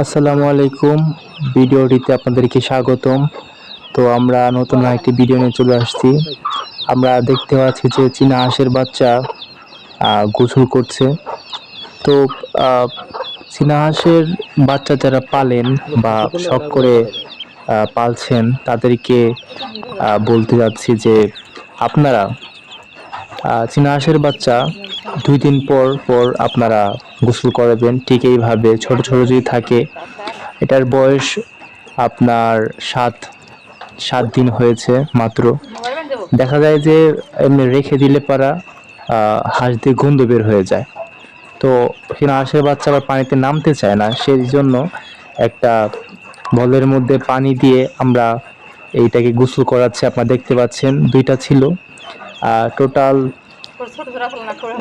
আসসালামু আলাইকুম। ভিডিওটিতে আপনাদেরকে স্বাগতম। তো আমরা নতুন একটি ভিডিও নিয়ে চলে আসছি। আমরা দেখতে পাচ্ছি যে চীনা হাঁসের বাচ্চা গোসল করছে। তো চীনা হাঁসের বাচ্চা যারা পালেন বা শখ করে পালছেন, তাদেরকে বলতে যাচ্ছি যে আপনারা চীনা হাঁসের বাচ্চা দুই দিন পর পর আপনারা গোসল করাবেন। ঠিক এইভাবে ছোট ছোট যদি থাকে, এটার বয়স আপনার সাত সাত দিন হয়েছে মাত্র। দেখা যায় যে এমনি রেখে দিলে পারা হাঁস দিয়ে গন্ধ বের হয়ে যায়। তো চীনা হাঁসের বাচ্চা আবার পানিতে নামতে চায় না সেই জন্য একটা বলের মধ্যে পানি দিয়ে আমরা এইটাকে গোসল করাচ্ছি। আপনারা দেখতে পাচ্ছেন দুইটা ছিল। টোটাল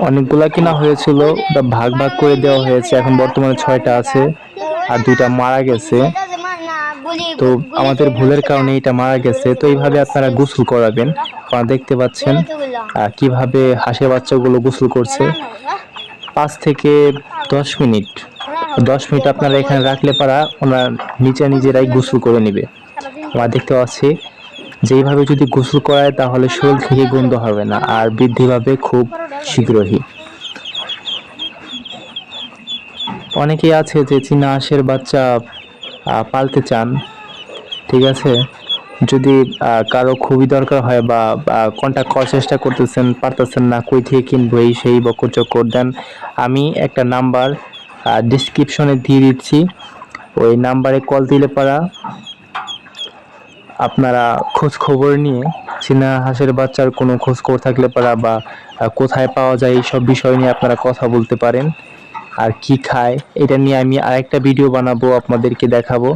অনেকগুলা কিনা হয়েছিল তা ভাগ ভাগ করে দেওয়া হয়েছে, এখন বর্তমানে ছয়টা আছে আর দুইটা মারা গেছে। তো আমাদের ভুলের কারণে এটা মারা গেছে। তো এইভাবে আপনারা গোসল করাবেন, আপনারা দেখতে পাচ্ছেন কীভাবে হাঁসের বাচ্চাগুলো গোসল করছে। পাঁচ থেকে দশ মিনিট দশ মিনিট আপনারা এখানে রাখলে পারা, ওনারা নিচে নিজেরাই গোসল করে নেবে। আমরা দেখতে পাচ্ছি যে এইভাবে যদি গোসল করায়, তাহলে শরীর থেকে গন্ধ হবে না, আর বৃদ্ধি পাবে খুব শীঘ্রই। অনেকেই আছে যে চীনা বাচ্চা পালতে চান, ঠিক আছে? যদি কারও খুবই দরকার হয় বা কন্ট্যাক্ট করার চেষ্টা করতেছেন, পারতেছেন না, কই থেকে কিনবো, এই সেই বকর চক্কর দেন আমি একটা নাম্বার ডিসক্রিপশনে দিয়ে দিচ্ছি। ওই নাম্বারে কল দিলে পারা আপনারা খোঁজ খবর নিয়ে চীনা হাঁসের বাচ্চার কোনো খোঁজ খবর থাকলে পারা বা কোথায় পাওয়া যায় এই সব বিষয় নিয়ে আপনারা কথা বলতে পারেন। আর কি খায়, এটা নিয়ে আমি আরেকটা ভিডিও বানাবো, আপনাদেরকে দেখাবো।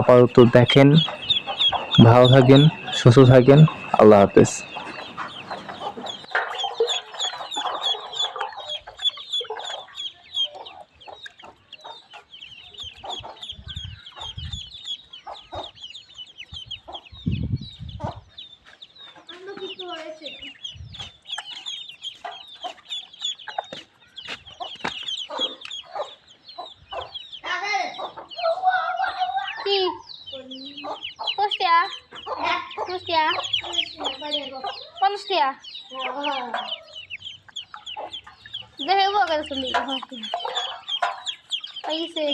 আপাতত দেখেন, ভালো থাকেন, সুস্থ থাকেন, আল্লাহ হাফেজ। কি? কুষ্টিয়া। কুষ্টিয়া। কুষ্টিয়া দেখে বকে শুনলি পাইছে।